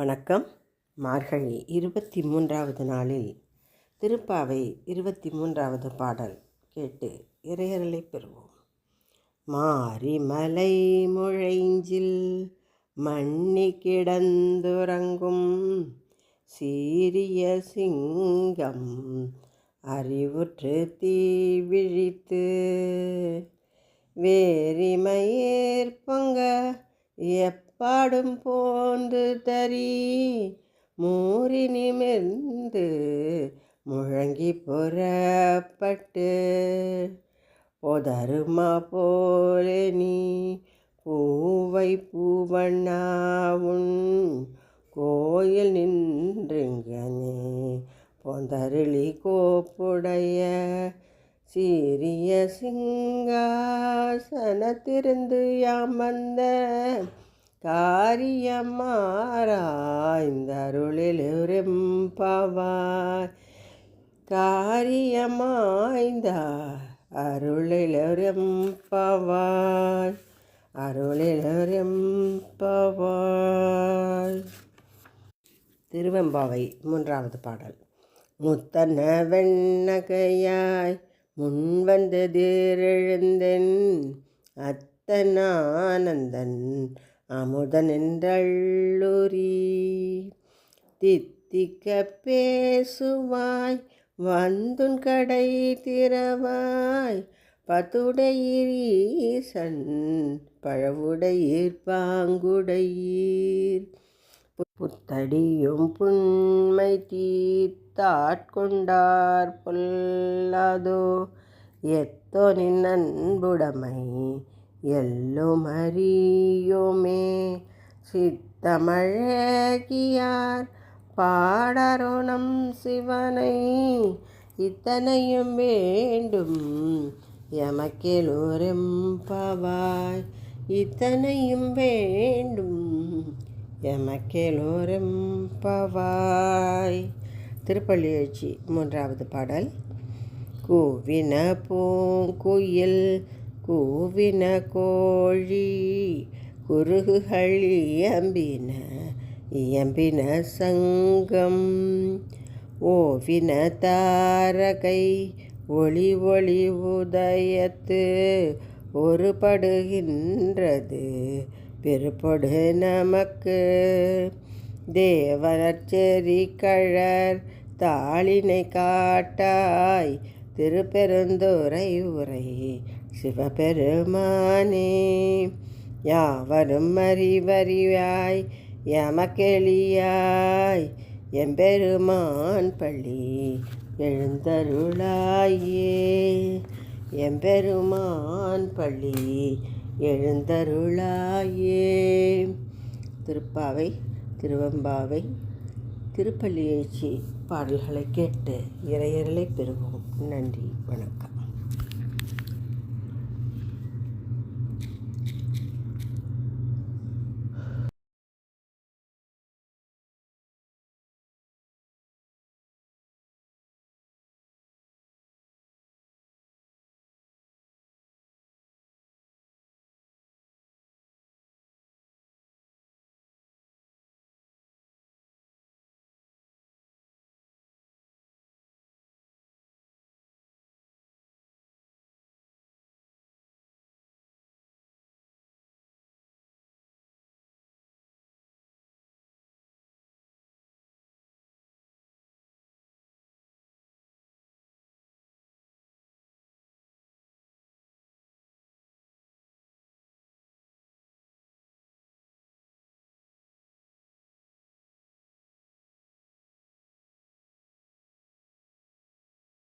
வணக்கம். மார்கழி இருபத்தி மூன்றாவது நாளில் திருப்பாவை இருபத்தி மூன்றாவது பாடல் கேட்டு இறையரலை பெறுவோம். மாரிமலை முழைஞ்சில் மண்ணி கிடந்துறங்கும் சீரிய சிங்கம் அறிவுற்று தீ விழித்து வேரிமயேற் பொங்க எப் பாடும் போந்து தரி. மூறி நிமிர்ந்து முழங்கி புறப்பட்டு பொதருமா போலே நீ பூவை பூவண்ணாவுன் கோயில் நின்றுங்கனே பொந்தருளி கோப்புடைய சீரிய சிங்காசனத்திருந்து யாம் வந்த காரியமாராய்ந்தருளிலெம்பவாய் காரியமாய்ந்த அருளிலெம்பவாய் அருளிலெம்பவாய் திருவெம்பாவை மூன்றாவது பாடல். முத்தன வெண்ணகையாய் முன்வந்ததிரெழுந்தென் அத்தனானந்தன் அமுதனென்றள்ளூரி தித்திக்க பேசுவாய் வந்துன் கடை திறவாய் பத்துடையீசன் பழவுடையீர் பாங்குடையீர் புத்தடியும் புண்மை தீர்த்தாட்கொண்டார் பொல்லாதோ எத்தோ நின் அன்புடைமை எல்லும் அறியோமே சித்தமழகியார் பாடரோணம் சிவனை இத்தனையும் வேண்டும் எமக்கெலோரெம்பவாய் இத்தனையும் வேண்டும் எமக்கெலோரெம்பவாய் திருப்பள்ளி எழுச்சி மூன்றாவது பாடல் கூவின பூங்குயில் கூவின கோழி குருகுகள் இயம்பின இயம்பின சங்கம். ஓவின தாரகை ஒளி ஒளி உதயத்து ஒருபடுகின்றது பெருப்பொடு நமக்கு. தேவனச்செறி கழர் தாளினை காட்டாய் திருப்பெருந்துரை உரை சிவபெருமானே. யாவரும் அறிவறியாய் எமக்கெளியாய் எம்பெருமான் பள்ளி எழுந்தருளாயே. எம்பெருமான் பள்ளி எழுந்தருளாயே. திருப்பாவை திருவம்பாவை திருப்பள்ளி பாடல்களை கேட்டு இறையர்களை பெறுவோம். நன்றி வணக்கம்.